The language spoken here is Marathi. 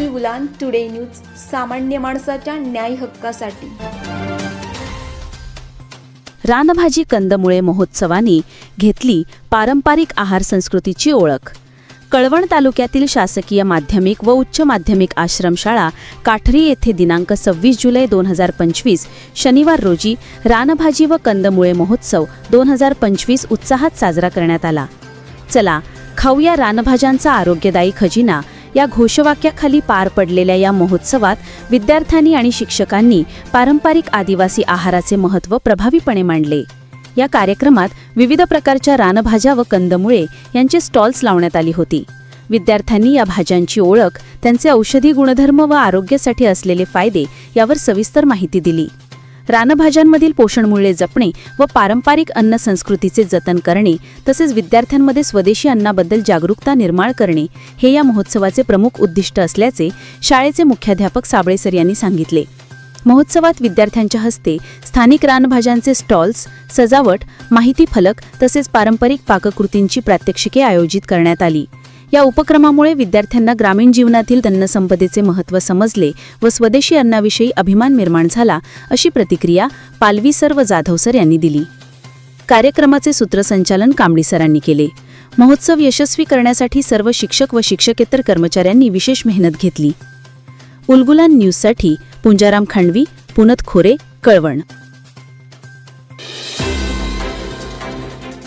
बुलबुलान टुडे न्यूज सामान्य माणसाच्या न्याय हक्कासाठी. रानभाजी कंदमुळे महोत्सवानी घेतली पारंपरिक आहार संस्कृतीची ओळख. कळवण तालुक्यातील शासकीय माध्यमिक व उच्च माध्यमिक आश्रमशाळा काठरी येथे दिनांक सव्वीस जुलै दोन हजार पंचवीस शनिवार रोजी रानभाजी व कंदमुळे महोत्सव दोन हजार पंचवीस उत्साहात साजरा करण्यात आला. चला खाऊया रानभाज्यांचा आरोग्यदायी खजिना या घोषवाक्याखाली पार पडलेल्या या महोत्सवात विद्यार्थ्यांनी आणि शिक्षकांनी पारंपरिक आदिवासी आहाराचे महत्त्व प्रभावीपणे मांडले. या कार्यक्रमात विविध प्रकारच्या रानभाज्या व कंदमुळे यांचे स्टॉल्स लावण्यात आली होती. विद्यार्थ्यांनी या भाज्यांची ओळख त्यांचे औषधी गुणधर्म व आरोग्यासाठी असलेले फायदे यावर सविस्तर माहिती दिली. रानभाज्यांमधील पोषणमूल्ये जपणे व पारंपरिक अन्न संस्कृतीचे जतन करणे तसेच विद्यार्थ्यांमध्ये स्वदेशी अन्नाबद्दल जागरूकता निर्माण करणे हे या महोत्सवाचे प्रमुख उद्दिष्ट असल्याचे शाळेचे मुख्याध्यापक साबळेसर यांनी सांगितले. महोत्सवात विद्यार्थ्यांच्या हस्ते स्थानिक रानभाज्यांचे स्टॉल्स सजावट माहिती फलक तसेच पारंपरिक पाककृतींची प्रात्यक्षिके आयोजित करण्यात आली. या उपक्रमामुळे विद्यार्थ्यांना ग्रामीण जीवनातील अन्नसंपदेचे महत्त्व समजले व स्वदेशी अन्नाविषयी अभिमान निर्माण झाला अशी प्रतिक्रिया पालवी सर्व जाधव सर यांनी दिली. कार्यक्रमाचे सूत्रसंचालन कांबडी सरांनी केले. महोत्सव यशस्वी करण्यासाठी सर्व शिक्षक व शिक्षकेतर कर्मचाऱ्यांनी विशेष मेहनत घेतली. उलगुलान न्यूजसाठी पुंजाराम खांडवी पुनत खोरे कळवण.